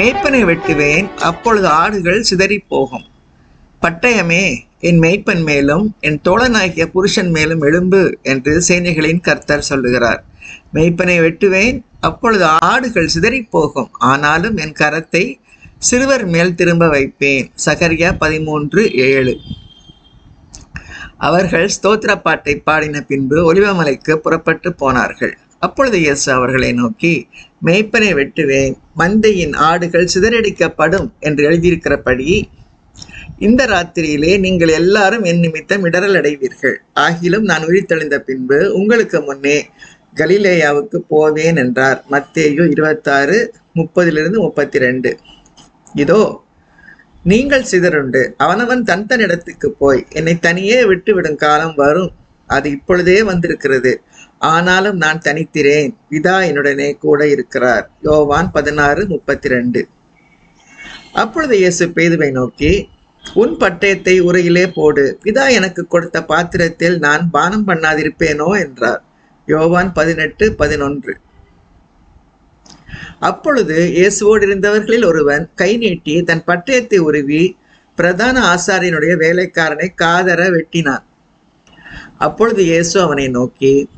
மேய்ப்பனை வெட்டுவேன் அப்பொழுது ஆடுகள் சிதறி போகும் பட்டயமே என் மேய்ப்பன் மேலும் என் தோழனாகிய புருஷன் மேலும் எழும்பு என்று சேனைகளின் கர்த்தர் சொல்லுகிறார். மேய்ப்பனை வெட்டுவேன் அப்பொழுது ஆடுகள் சிதறி போகும் ஆனாலும் என் கரத்தை சிறுவர் மேல் திரும்ப வைப்பேன். சகரியா பதிமூன்று ஏழு. அவர்கள் ஸ்தோத்திர பாட்டை பாடின பின்பு ஒலிவமலைக்கு புறப்பட்டு போனார்கள். அப்பொழுது இயேசு அவர்களை நோக்கி மேய்ப்பனை வெட்டுவேன் மந்தையின் ஆடுகள் சிதறடிக்கப்படும் என்று எழுதியிருக்கிறபடி இந்த ராத்திரியிலே நீங்கள் எல்லாரும் என் நிமித்தம் இடரல் அடைவீர்கள். ஆகிலும் நான் உயிர்த்தெழுந்த பின்பு உங்களுக்கு முன்னே கலிலேயாவுக்கு போவேன் என்றார். மத்தேயு இருபத்தாறு முப்பதிலிருந்து முப்பத்தி ரெண்டு இதோ நீங்கள் சிதறுண்டு அவனவன் தன் தன் இடத்துக்கு போய் என்னை தனியே விட்டுவிடும் காலம் வரும். அது இப்பொழுதே வந்திருக்கிறது. ஆனாலும் நான் தனித்திரேன் பிதா என்னுடனே கூட இருக்கிறார். யோவான் பதினாறு முப்பத்தி ரெண்டு அப்பொழுது இயேசு பேதுவை நோக்கி உன் பட்டயத்தை உரையிலே போடு. பிதா எனக்கு கொடுத்த பாத்திரத்தில் நான் பானம் பண்ணாதிருப்பேனோ? என்றார். யோவான் பதினெட்டு பதினொன்று. அப்பொழுது இயேசுவோடு இருந்தவர்களில் ஒருவன் கை நீட்டி தன் பட்டயத்தை உருவி பிரதான ஆசாரியனுடைய வேலைக்காரனை காதர வெட்டினான். அப்பொழுது இயேசு அவனை நோக்கி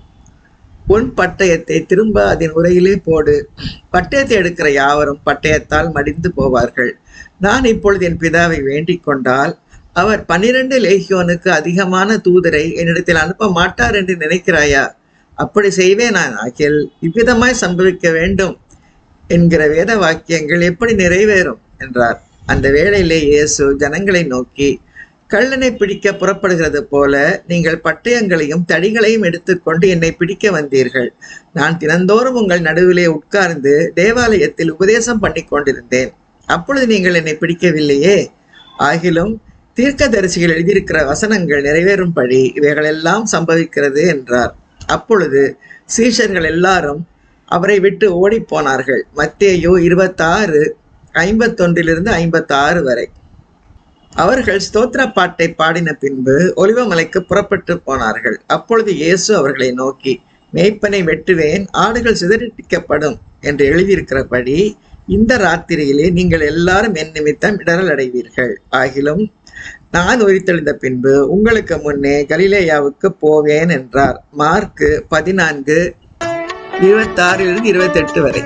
உன் பட்டயத்தை திரும்ப அதன் உரையிலே போடு. பட்டயத்தை எடுக்கிற யாவரும் பட்டயத்தால் மடிந்து போவார்கள். நான் இப்பொழுது என் பிதாவை வேண்டிக் கொண்டால் அவர் பன்னிரண்டு லேகியோனுக்கு அதிகமான தூதரை என்னிடத்தில் அனுப்ப மாட்டார் என்று நினைக்கிறாயா? அப்படி செய்வேன் நான். ஆகில் இவ்விதமாய் சம்பவிக்க வேண்டும். என்கிற வேத வாக்கியங்கள் எப்படி நிறைவேறும்? என்றார். அந்த வேளையிலே இயேசு ஜனங்களை நோக்கி கள்ளனை பிடிக்க புறப்படுகிறது போல நீங்கள் பட்டயங்களையும் தடிகளையும் எடுத்துக்கொண்டு என்னை பிடிக்க வந்தீர்கள். நான் தினந்தோறும் உங்கள் நடுவிலே உட்கார்ந்து தேவாலயத்தில் உபதேசம் பண்ணி கொண்டிருந்தேன். அப்பொழுது நீங்கள் என்னை பிடிக்கவில்லையே? ஆகிலும் தீர்க்கதரிசிகள் எழுதியிருக்கிற வசனங்கள் நிறைவேறும்படி இவைகளெல்லாம் சம்பவிக்கிறது என்றார். அப்பொழுது சீஷர்கள் எல்லாரும் அவரை விட்டு ஓடிப்போனார்கள் போனார்கள். இருபத்தாறு ஐம்பத்தொன்றிலிருந்து ஐம்பத்தாறு வரை. அவர்கள் ஸ்தோத்திர பாட்டை பாடின பின்பு ஒலிவமலைக்கு புறப்பட்டு போனார்கள். அப்பொழுது இயேசு அவர்களை நோக்கி மேய்ப்பனை வெட்டுவேன் ஆடுகள் சிதறடிக்கப்படும் என்று எழுதியிருக்கிறபடி இந்த ராத்திரியிலே நீங்கள் எல்லாரும் என் நிமித்தம் இடரல் அடைவீர்கள். ஆகிலும் நான் உரித்தெழுந்த பின்பு உங்களுக்கு முன்னே கலிலேயாவுக்கு போவேன் என்றார். மார்க்கு பதினான்கு இருபத்தாறிலிருந்து இருபத்தெட்டு வரை.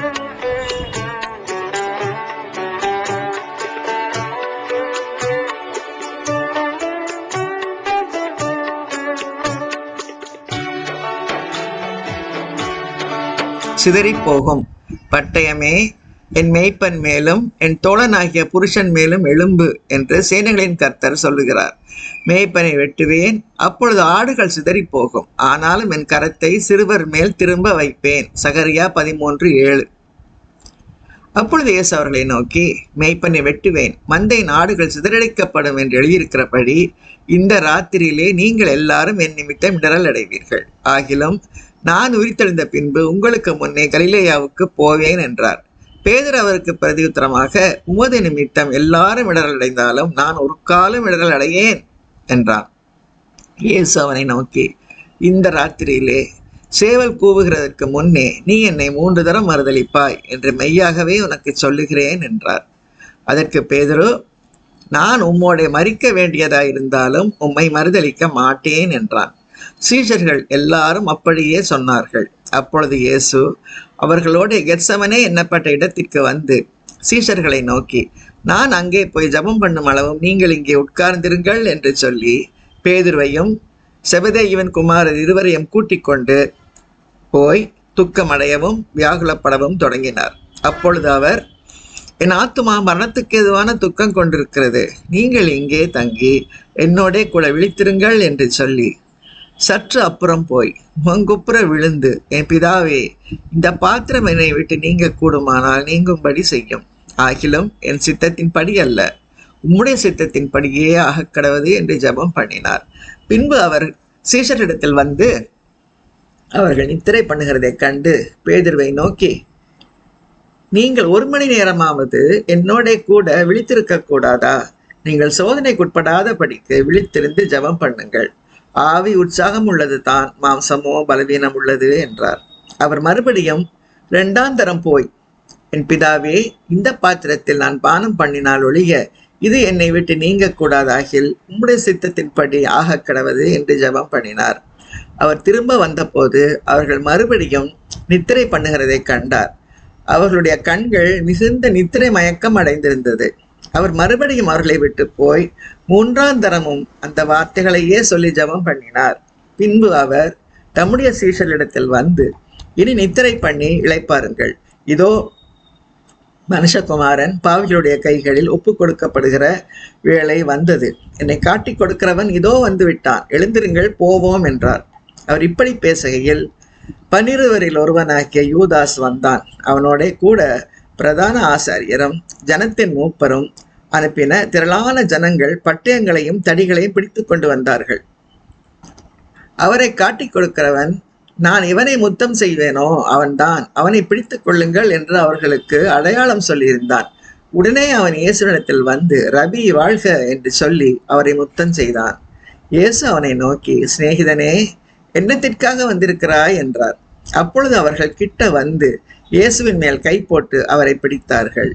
சிதறிப் போகும் பட்டயமே என் மேய்ப்பன் மேலும் என் தோழனாகிய புருஷன் மேலும் எழும்பு என்று சேனைகளின் கர்த்தர் சொல்லுகிறார். மேய்ப்பனை வெட்டுவேன் அப்பொழுது ஆடுகள் சிதறிப் போகும் ஆனாலும் என் கரத்தை சிறுவர் மேல் திரும்ப வைப்பேன். சகரியா பதிமூன்று ஏழு. அப்பொழுது இயேசு அவர்களை நோக்கி மேய்ப்பனை வெட்டுவேன் மந்தை நாடுகள் சிதறடிக்கப்படும் என்று எழுதியிருக்கிறபடி இந்த ராத்திரியிலே நீங்கள் எல்லாரும் என் நிமித்தம் இடரல் அடைவீர்கள். ஆகிலும் நான் உயிர்த்தெழுந்த பின்பு உங்களுக்கு முன்னே கலிலேயாவுக்கு போவேன் என்றார். பேதர் அவருக்கு பிரதியுத்தரமாக உமது நிமித்தம் எல்லாரும் இடரல் அடைந்தாலும் நான் ஒரு காலம் இடரல் அடையேன் என்றான். இயேசு அவனை நோக்கி இந்த ராத்திரியிலே சேவல் கூவுகிறதற்கு முன்னே நீ என்னை மூன்று தரம் மறுதளிப்பாய் என்று மெய்யாகவே உனக்கு சொல்லுகிறேன் என்றார். அதற்கு பேதுரு நான் உம்மோடைய மறிக்க வேண்டியதாயிருந்தாலும் உம்மை மறுதளிக்க மாட்டேன் என்றான். சீஷர்கள் எல்லாரும் அப்படியே சொன்னார்கள். அப்பொழுது இயேசு அவர்களோடு கெத்சமனே எண்ணப்பட்ட இடத்திற்கு வந்து சீஷர்களை நோக்கி நான் அங்கே போய் ஜெபம் பண்ணும் அளவும் நீங்கள் இங்கே உட்கார்ந்திருங்கள் என்று சொல்லி பேதுருவையும் செபதேயுவின் குமாரர் இருவரையும் கூட்டிக் கொண்டு போய் துக்கமடையவும் வியாகுலப்படவும் தொடங்கினார். அப்பொழுது அவர் என் ஆத்துமா மரணத்துக்கு எதுவான துக்கம் கொண்டிருக்கிறது. நீங்கள் இங்கே தங்கி என்னோடே கூட விழித்திருங்கள் என்று சொல்லி சற்று அப்புறம் போய் மங்குப்புற விழுந்து என் பிதாவே இந்த பாத்திரம் என்னை விட்டு நீங்க கூடுமானால் நீங்கும்படி செய்யும். ஆகிலும் என் சித்தத்தின்படி அல்ல. உம்முடைய சித்தத்தின்படியே ஆகக் கடவுது என்று ஜெபம் பண்ணினார். பின்பு அவர் சீஷரிடத்தில் வந்து அவர்கள் நித்திரை பண்ணுகிறதைக் கண்டு பேதிர்வை நோக்கி நீங்கள் ஒரு மணி நேரமாவது என்னோட கூட விழித்திருக்க கூடாதா? நீங்கள் சோதனைக்குட்படாத படிக்கு விழித்திருந்து ஜெபம் பண்ணுங்கள். ஆவி உற்சாகம் உள்ளது தான் மாம்சமோ பலவீனம் உள்ளது என்றார். அவர் மறுபடியும் இரண்டாம் தரம் போய் என் பிதாவே இந்த பாத்திரத்தில் நான் பானம் பண்ணினால் ஒழிய இது என்னை விட்டு நீங்க கூடாதாகில் உம்முடைய சித்தத்தின்படி ஆக கிடவது என்று ஜெபம் பண்ணினார். அவர் திரும்ப வந்தபோது அவர்கள் மறுபடியும் நித்திரை பண்ணுகிறதை கண்டார். அவர்களுடைய கண்கள் மிகுந்த நித்திரை மயக்கம் அடைந்திருந்தது. அவர் மறுபடியும் அவர்களை விட்டு போய் மூன்றாம் தரமும் அந்த வார்த்தைகளையே சொல்லி ஜெபம் பண்ணினார். பின்பு அவர் தம்முடைய சீஷர்களிடத்தில் வந்து இனி நித்திரை பண்ணி இழைப்பாருங்கள் இதோ மனுஷகுமாரன் பாவிகளுடைய கைகளில் ஒப்பு கொடுக்கப்படுகிற வேலை வந்தது. என்னை காட்டி கொடுக்கிறவன் இதோ வந்து விட்டான் எழுந்திருங்கள் போவோம் என்றார். அவர் இப்படி பேசுகையில் பன்னிருவரில் ஒருவனாகிய யூதாஸ் வந்தான். அவனோட கூட பிரதான ஆசாரியரும் ஜனத்தின் மூப்பரும் அனுப்பின திரளான ஜனங்கள் பட்டயங்களையும் தடிகளையும் பிடித்து கொண்டு வந்தார்கள். அவரை காட்டிக் கொடுக்கிறவன் நான் இவனை முத்தம் செய்வேனோ? அவன்தான். அவனை பிடித்துக் கொள்ளுங்கள் என்று அவர்களுக்கு அடையாளம் சொல்லியிருந்தான். உடனே அவன் இயேசுவிடத்தில் வந்து ரபி வாழ்க என்று சொல்லி அவரை முத்தம் செய்தான். இயேசு அவனை நோக்கி சிநேகிதனே என்னத்திற்காக வந்திருக்கிறாய்? என்றார். அப்பொழுது அவர்கள் கிட்ட வந்து இயேசுவின் மேல் கை போட்டு அவரை பிடித்தார்கள்.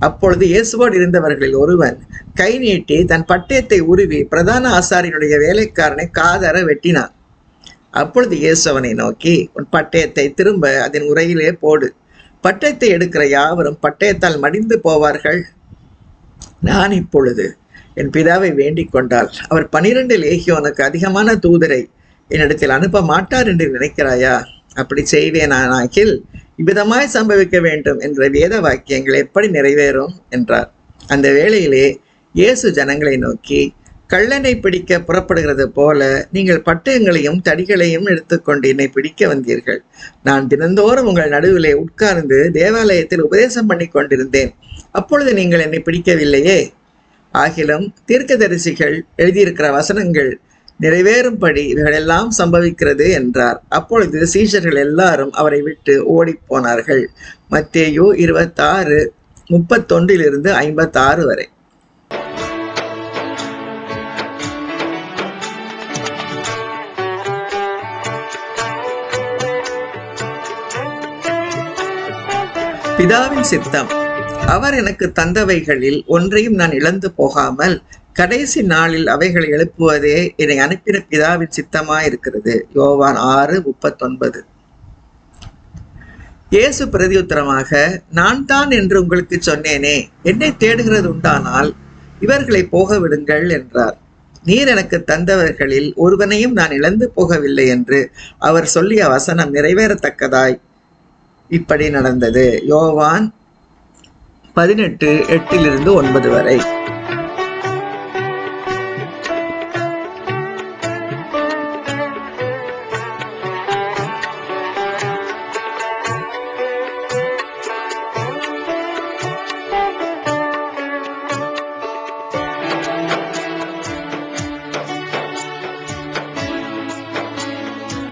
அப்பொழுது இயேசுவோடு இருந்தவர்களில் ஒருவன் கை நீட்டி தன் பட்டயத்தை உருவி பிரதான ஆசாரியனுடைய வேலைக்காரனை காதர வெட்டினான். அப்பொழுது இயேசு அவனை நோக்கி உன் பட்டயத்தை திரும்ப அதன் உரையிலே போடு. பட்டயத்தை எடுக்கிற யாவரும் பட்டயத்தால் மடிந்து போவார்கள். நான் இப்பொழுது என் பிதாவை வேண்டிக் கொண்டால் அவர் பனிரெண்டு லேகியோனுக்கு அதிகமான தூதரை என்னிடத்தில் அனுப்ப மாட்டார் என்று நினைக்கிறாயா? அப்படி செய்வேனானாகில் இவ்விதமாய் சம்பவிக்க வேண்டும் என்ற வேத வாக்கியங்கள் எப்படி நிறைவேறும் என்றார். அந்த வேளையிலே இயேசு ஜனங்களை நோக்கி கள்ளனை பிடிக்க புறப்படுகிறது போல நீங்கள் பட்டயங்களையும் தடிகளையும் எடுத்துக்கொண்டு என்னை பிடிக்க வந்தீர்கள். நான் தினந்தோறும் உங்கள் நடுவிலே உட்கார்ந்து தேவாலயத்தில் உபதேசம் பண்ணி கொண்டிருந்தேன். அப்பொழுது நீங்கள் என்னை பிடிக்கவில்லையே? ஆகிலும் தீர்க்கதரிசிகள் எழுதியிருக்கிற வசனங்கள் நிறைவேறும்படி இவைகளெல்லாம் சம்பவிக்கிறது என்றார். அப்பொழுது சீஷர்கள் எல்லாரும் அவரை விட்டு ஓடிப் போனார்கள். இருபத்தாறு முப்பத்தொன்றிலிருந்து ஐம்பத்தாறு வரை. பிதாவின் சித்தம். அவர் எனக்கு தந்தவைகளில் ஒன்றையும் நான் இழந்து போகாமல் கடைசி நாளில் அவைகளை எழுப்புவதே என்னை அனுப்பின பிதாவின் சித்தமாயிருக்கிறது. யோவான் ஆறு முப்பத்தொன்பது. இயேசு பிரதியுத்தரமாக நான் தான் என்று உங்களுக்கு சொன்னேனே என்னை தேடுகிறது உண்டானால் இவர்களை போக விடுங்கள் என்றார். நீர் எனக்கு தந்தவர்களில் ஒருவனையும் நான் இழந்து போகவில்லை என்று அவர் சொல்லிய வசனம் நிறைவேறத்தக்கதாய் இப்படி நடந்தது. யோவான் பதினெட்டு எட்டிலிருந்து ஒன்பது வரை.